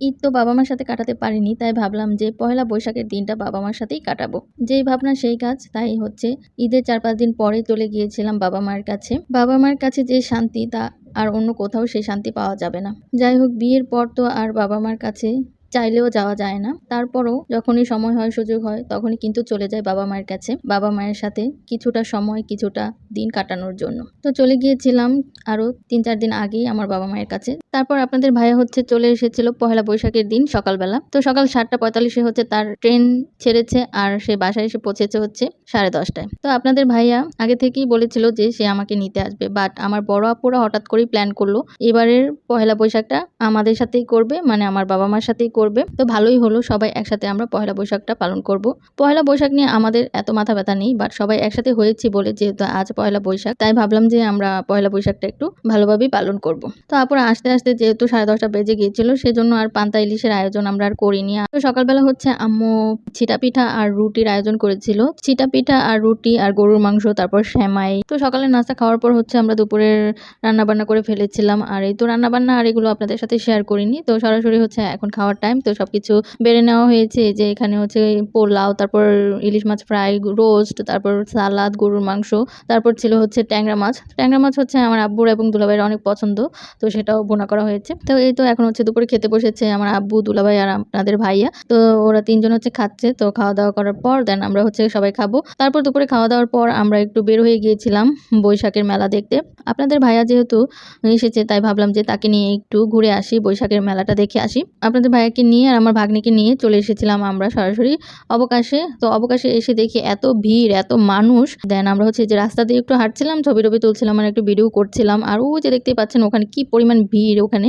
ঈদ তো বাবা মার সাথে কাটাতে পারিনি, তাই ভাবলাম যে পয়লা বৈশাখের দিনটা বাবা মার সাথেই কাটাবো। যেই ভাবনা সেই কাজ, তাই হচ্ছে ঈদের চার পাঁচ দিন পরে চলে গিয়েছিলাম বাবা মার কাছে। বাবা মার কাছে যে শান্তি, তা আর অন্য কোথাও সেই শান্তি পাওয়া যাবে না। যাই হোক, বিয়ের পর তো আর বাবা মার কাছে চাইলেও যাওয়া যায় না। তারপরও যখনই সময় হয়, সুযোগ হয়, তখনই কিন্তু চলে যায় বাবা মায়ের কাছে। বাবা মায়ের সাথে কিছুটা সময়, কিছুটা দিন কাটানোর জন্য। তো চলে গিয়েছিলাম আরও তিন চার দিন আগেই আমার বাবা মায়ের কাছে। তারপর আপনাদের ভাইয়া হচ্ছে চলে এসেছিল পহেলা বৈশাখের দিন সকালবেলা। তো সকাল সাতটা পঁয়তাল্লিশে হচ্ছে তার ট্রেন ছেড়েছে আর সে বাসায় এসে পৌঁছেছে হচ্ছে সাড়ে দশটায়। তো আপনাদের ভাইয়া আগে থেকেই বলেছিল যে সে আমাকে নিতে আসবে। বাট আমার বড় আপুরা হঠাৎ করেই প্ল্যান করল, এবারের পহেলা বৈশাখটা আমাদের সাথেই করবে মানে আমার বাবা মার সাথেই করবে। তো ভালোই হলো, সবাই একসাথে আমরা পয়লা বৈশাখটা পালন করব। পয়লা বৈশাখ নিয়ে আমাদের এত মাথা ব্যথা নেই বাট সবাই একসাথে হয়েছি বলে যেহেতু আজ পয়লা বৈশাখ, তাই ভাবলাম যে আমরা পয়লা বৈশাখটা একটু ভালোভাবেই পালন করব। তো আপুরা আস্তে আস্তে যেহেতু সাড়ে দশটা বেজে গিয়েছিল, সেজন্য আর পান্তা ইলিশের আয়োজন আমরা আর করিনি। তো সকালবেলা হচ্ছে আম্মু ছিটা পিঠা আর রুটির আয়োজন করেছিল। ছিটা পিঠা আর রুটি আর গরুর মাংস, তারপর শ্যামাই তো সকালে নাস্তা খাওয়ার পর হচ্ছে আমরা দুপুরের রান্না বান্না করে ফেলেছিলাম। আর এই তো রান্না বান্না আর এগুলো আপনাদের সাথে শেয়ার করিনি। তো সরাসরি হচ্ছে এখন খাওয়ার টাইম তো সব কিছু বেড়ে নেওয়া হয়েছে। যে এখানে হচ্ছে পোলাও, তারপর ইলিশ মাছ ফ্রাই রোস্ট তারপর সালাদ, গরুর মাংস, তারপর ছিল হচ্ছে ট্যাংরা মাছ। ট্যাংরা মাছ হচ্ছে আমার আব্বুর এবং দুলাভাইয়ের অনেক পছন্দ, তো সেটাও বোনা করা হয়েছে। তো এই তো এখন হচ্ছে দুপুরে খেতে বসেছে আমার আব্বু, দুলাভাই আর আপনাদের ভাইয়া। তো ওরা তিনজন হচ্ছে খাচ্ছে, তো খাওয়া দাওয়া করার পর দেন আমরা হচ্ছে সবাই খাব। তারপর দুপুরে খাওয়া দাওয়ার পর আমরা একটু বের হয়ে গিয়েছিলাম বৈশাখের মেলা দেখতে। আপনাদের ভাইয়া যেহেতু এসেছে, তাই ভাবলাম যে তাকে নিয়ে একটু ঘুরে আসি, বৈশাখের মেলাটা দেখে আসি। আপনাদের ভাইয়াকে নিয়ে আর আমার ভাগ্নিকে নিয়ে চলে এসেছিলাম আমরা সরাসরি অবকাশে। তো অবকাশে এসে দেখি এত ভিড়, এত মানুষ। দেন আমরা হচ্ছে যে রাস্তা দিয়ে একটু হাঁটছিলাম, ছবি টবি তুলছিলাম আর একটু ভিডিও করছিলাম। আর ও যে দেখতেই পাচ্ছেন ওখানে কি পরিমাণ ভিড় ওখানে।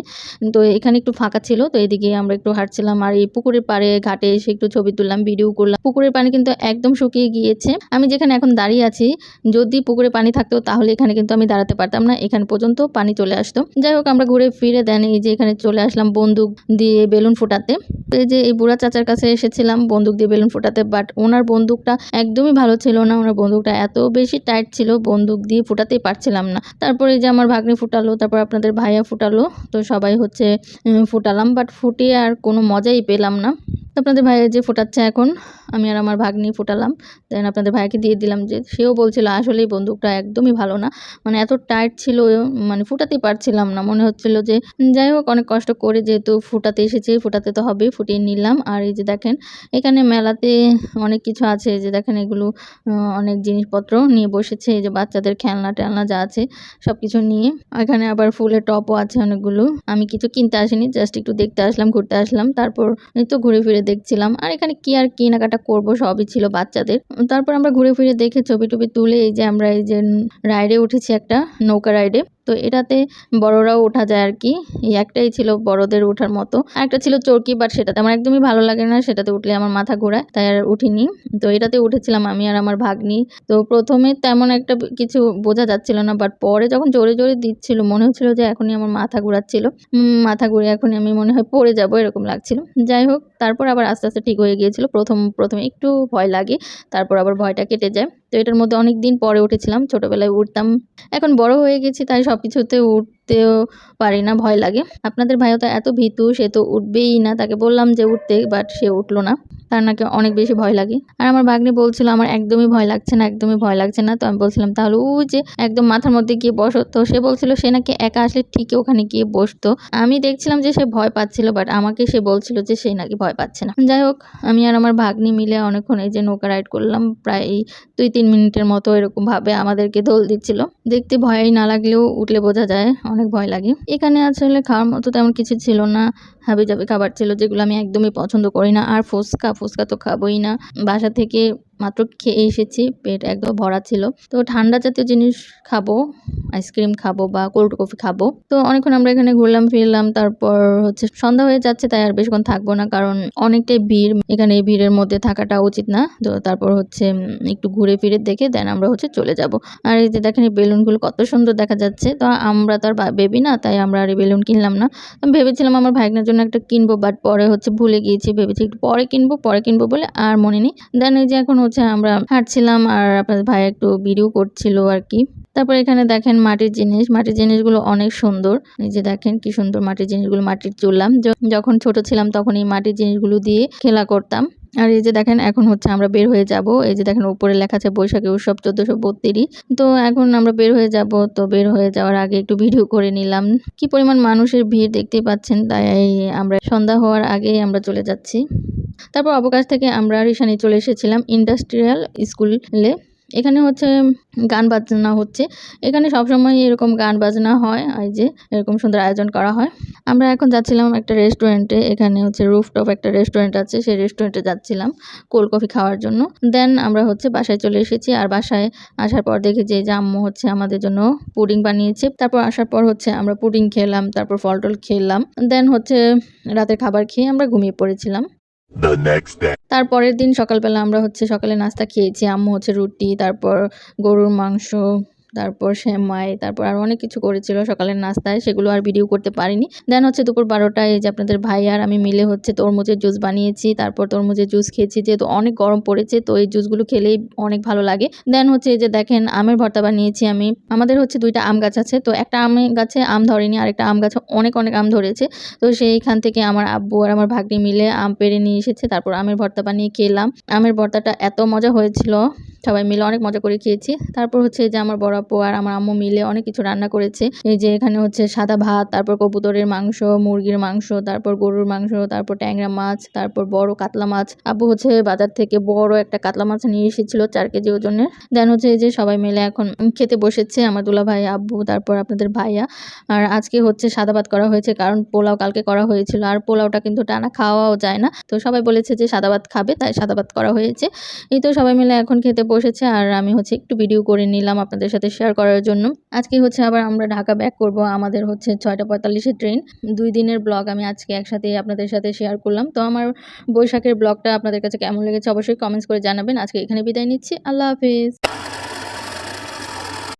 তো এখানে একটু ফাঁকা ছিল, তো এদিকে আমরা একটু হাঁটছিলাম। আর এই পুকুরের পাড়ে ঘাটে এসে একটু ছবি তুললাম ভিডিও করলাম। পুকুরের পানি কিন্তু একদম শুকিয়ে গিয়েছে। আমি যেখানে এখন দাঁড়িয়ে আছি, যদি পুকুরে পানি থাকতো তাহলে এখানে কিন্তু আমি দাঁড়াতে পারতাম না। এখানে পর্যন্ত পানি চলে আসতো। যাই হোক, আমরা ঘুরে ফিরে দেন এই যে এখানে চলে আসলাম বন্দুক দিয়ে বেলুন ফোটাতে। এই যে এই বুড়া চাচার কাছে এসেছিলাম বন্দুক দিয়ে বেলুন ফোটাতে বাট ওনার বন্দুকটা একদমই ভালো ছিল না। ওনার বন্দুকটা এত বেশি টাইট ছিল, বন্দুক দিয়ে ফোটাতেই পারছিলাম না। তারপরে যে আমার ভাগ্নি ফুটালো, তারপর আপনাদের ভাইয়া ফুটালো, তো সবাই হচ্ছে ফুটালাম বাট ফুটিয়ে আর কোনো মজাই পেলাম না। আপনাদের ভাইয়া যে ফোটাচ্ছে এখন, আমি আর আমার ভাগ্নি ফোটালাম। দেন আপনাদের ভাইকে দিয়ে দিলাম যে, সেও বলছিল আসলে এই বন্দুকটা একদমই ভালো না। মানে এত টাইট ছিল মানে ফুটাতেই পারছিলাম না। মনে হচ্ছিল যে, যাই হোক, অনেক কষ্ট করে যেহেতু ফুটাতে এসেছি, ফুটাতে তো হবেই, ফুটিয়ে নিলাম। আর এই যে দেখেন, এখানে মেলাতে অনেক কিছু আছে। যে দেখেন, এগুলো অনেক জিনিসপত্র নিয়ে বসেছে। এই যে বাচ্চাদের খেলনা টেলনা যা আছে সব কিছু নিয়ে। এখানে আবার ফুলের টপও আছে অনেকগুলো। আমি কিছু কিনতে আসিনি, জাস্ট একটু দেখতে আসলাম, ঘুরতে আসলাম। তারপর এই তো ঘুরে ফিরে দেখছিলাম। আর এখানে কি আর কেনাকাটা করব সবই ছিল বাচ্চাদের। তারপর আমরা ঘুরে ফিরে দেখে ছবি টবি তুলে এই যে আমরা এই যে রাইডে উঠেছি একটা নৌকা রাইডে। তো এটাতে বড়রাও ওঠা যায় আর কি। এই একটাই ছিল বড়দের ওঠার মতো। একটা ছিল চরকি বাট সেটাতে আমার একদমই ভালো লাগে না। সেটাতে উঠলে আমার মাথা ঘোরায়, তাই আর উঠিনি। তো এটাতে উঠেছিলাম আমি আর আমার ভাগ্নি। তো প্রথমে তেমন একটা কিছু বোঝা যাচ্ছিল না বাট পরে যখন জোরে জোরে দিচ্ছিল মনে হচ্ছিল যে এখনই আমার মাথা ঘোরাচ্ছিল। মাথা ঘুরে এখনই আমি মনে হয় পড়ে যাব, এরকম লাগছিল। যাই হোক, তারপর আবার আস্তে আস্তে ঠিক হয়ে গিয়েছিল। প্রথম, প্রথমে একটু ভয় লাগে, তারপর আবার ভয়টা কেটে যায়। তো এটার মধ্যে অনেক দিন পরে উঠেছিলাম, ছোটোবেলায় উঠতাম। এখন বড় হয়ে গেছি, তাই সব কিছুতে উঠতেও পারি না, ভয় লাগে। আপনাদের ভাইও তো এত ভীতু, সে তো উঠবেই না। তাকে বললাম যে উঠতে বাট সে উঠল না। তার নাকি অনেক বেশি ভয় লাগে। আর আমার ভাগ্নি বলছিল, আমার একদমই ভয় লাগছে না, একদমই ভয় লাগছে না। তো আমি বলছিলাম, তাহলে ও যে একদম মাথার মধ্যে গিয়ে বসো। তো সে বলছিল, সে নাকি একা আসলে ঠিকই ওখানে গিয়ে বসতো। আমি দেখছিলাম যে সে ভয় পাচ্ছিল বাট আমাকে সে বলছিল যে সে নাকি ভয় পাচ্ছে না। যাই হোক, আমি আর আমার ভাগ্নি মিলে অনেকক্ষণ এই যে নৌকা রাইড করলাম। প্রায় দুই তিন মিনিটের মতো এরকম ভাবে আমাদেরকে দোল দিচ্ছিল। দেখতে ভয়ই না লাগলেও উঠলে বোঝা যায় অনেক ভয় লাগে। এখানে আসলে খাওয়ার মতো তেমন কিছু ছিল না। হাবি জাবি খাবার ছিল যেগুলো আমি একদমই পছন্দ করি না। আর ফুচকা ফুচকা তো খাবোই না। বাসা থেকে মাত্র খেয়ে এসেছি, পেট একদম ভরা ছিল। তো ঠান্ডা জাতীয় জিনিস খাব, আইসক্রিম খাব বা কোল্ড কফি খাব। তো অনেকক্ষণ আমরা এখানে ঘুরলাম, ফিরলাম, তারপর হচ্ছে সন্ধ্যা হয়ে যাচ্ছে, তাই আর বেশিক্ষণ থাকব না, কারণ অনেকটাই ভিড়। এখানে এই ভিড়ের মধ্যে থাকাটা উচিত না। তো তারপর হচ্ছে একটু ঘুরে ফিরে দেখে দেন আমরা হচ্ছে চলে যাব। আর এই যে দেখেন এই বেলুনগুলো কত সুন্দর দেখা যাচ্ছে। তো আমরা তো আর বেবি না, তাই আমরা আর এই বেলুন কিনলাম না। ভেবেছিলাম আমার ভাইগনার জন্য একটা কিনবো বাট পরে হচ্ছে ভুলে গিয়েছি, ভেবেছি একটু পরে কিনবো পরে কিনবো বলে আর মনে নেই। দেন এই যে এখন হচ্ছে আমরা হাঁটছিলাম আর আপনার ভাই একটু ভিডিও করছিল আর কি তারপর এখানে দেখেন মাটির জিনিস, মাটির জিনিসগুলো অনেক সুন্দর। এই যে দেখেন কি সুন্দর মাটির জিনিসগুলো, মাটির চুলাম। যখন ছোট ছিলাম তখন এই মাটির জিনিসগুলো দিয়ে খেলা করতাম। আর এই যে দেখেন এখন হচ্ছে আমরা বের হয়ে যাব। এই যে দেখেন উপরে লেখা আছে বৈশাখী উৎসব চোদ্দশো বত্রিশ। তো এখন আমরা বের হয়ে যাব। তো বের হয়ে যাওয়ার আগে একটু ভিডিও করে নিলাম। কি পরিমাণ মানুষের ভিড় দেখতেই পাচ্ছেন, তাই আমরা সন্ধ্যা হওয়ার আগেই আমরা চলে যাচ্ছি। তারপর অবকাশ থেকে আমরা রিসানি চলে এসেছিলাম ইন্ডাস্ট্রিয়াল স্কুলে এখানে হচ্ছে গান বাজনা হচ্ছে। এখানে সবসময় এরকম গান বাজনা হয়, এই যে এরকম সুন্দর আয়োজন করা হয়। আমরা এখন যাচ্ছিলাম একটা রেস্টুরেন্টে এখানে হচ্ছে রুফটপ একটা রেস্টুরেন্ট আছে, সেই রেস্টুরেন্টে যাচ্ছিলাম কোল্ড কফি খাওয়ার জন্য। দেন আমরা হচ্ছে বাসায় চলে এসেছি আর বাসায় আসার পর দেখি যে আম্মু হচ্ছে আমাদের জন্য পুডিং বানিয়েছে। তারপর আসার পর হচ্ছে আমরা পুডিং খেলাম, তারপর ফল টল খেলাম। দেন হচ্ছে রাতের খাবার খেয়ে আমরা ঘুমিয়ে পড়েছিলাম. তারপরের দিন সকালবেলা আমরা হচ্ছে সকালে নাস্তা খেয়েছি। আম্মু হচ্ছে রুটি তারপর গরুর মাংস তারপর সেমাই, তারপর আর অনেক কিছু করেছিল, সকালের নাস্তায় সেগুলো আর ভিডিও করতে পারিনি। দেন হচ্ছে দুপুর বারোটায় যে আপনাদের ভাই আর আমি মিলে হচ্ছে তরমুজের জুস বানিয়েছি, তারপর তরমুজের জুস খেয়েছি, যেহেতু অনেক গরম পড়েছে, তো এই জুসগুলো খেলেই অনেক ভালো লাগে। দেন হচ্ছে যে দেখেন আমের ভর্তা বানিয়েছি আমি। আমাদের হচ্ছে দুইটা আম গাছ আছে, তো একটা আম গাছে আম ধরেনি আর একটা আম গাছে অনেক অনেক আম ধরেছে। তো সেইখান থেকে আমার আব্বু আর আমার ভাগ্নি মিলে আম পেড়ে নিয়ে এসেছে, তারপর আমের ভর্তা বানিয়ে খেলাম। আমের ভর্তাটা এত মজা হয়েছিল। সবাই মিলে অনেক মজা করে খেয়েছি। তারপর হচ্ছে যে আমার বড় আপু আর আমার আম্মু মিলে অনেক কিছু রান্না করেছে। এই যে এখানে হচ্ছে সাদা ভাত, তারপর কবুতরের মাংস, মুরগির মাংস, তারপর গরুর মাংস, তারপর ট্যাংরা মাছ, তারপর বড় কাতলা মাছ। আব্বু হচ্ছে বাজার থেকে বড় একটা কাতলা মাছ নিয়ে এসেছিল চার কেজি ওজনের। দেন হচ্ছে এই যে সবাই মিলে এখন খেতে বসেছে আমার দুলা ভাই আব্বু, তারপর আপনাদের ভাইয়া। আর আজকে হচ্ছে সাদা ভাত করা হয়েছে কারণ পোলাও কালকে করা হয়েছিল। আর পোলাওটা কিন্তু টানা খাওয়াও যায় না। তো সবাই বলেছে যে সাদা ভাত খাবে, তাই সাদা ভাত করা হয়েছে। এই তো সবাই মিলে এখন খেতে বসেছে আর আমি হচ্ছে একটু ভিডিও করে নিলাম আপনাদের সাথে শেয়ার করার জন্য। আজকে হচ্ছে আবার আমরা ঢাকা ব্যাক করব, আমাদের হচ্ছে ছয়টা পঁয়তাল্লিশের ট্রেন দুই দিনের ব্লগ আমি আজকে একসাথে আপনাদের সাথে শেয়ার করলাম। তো আমার বৈশাখের ব্লগটা আপনাদের কাছে কেমন লেগেছে অবশ্যই কমেন্টস করে জানাবেন। আজকে এখানে বিদায় নিচ্ছি। আল্লাহ হাফিজ।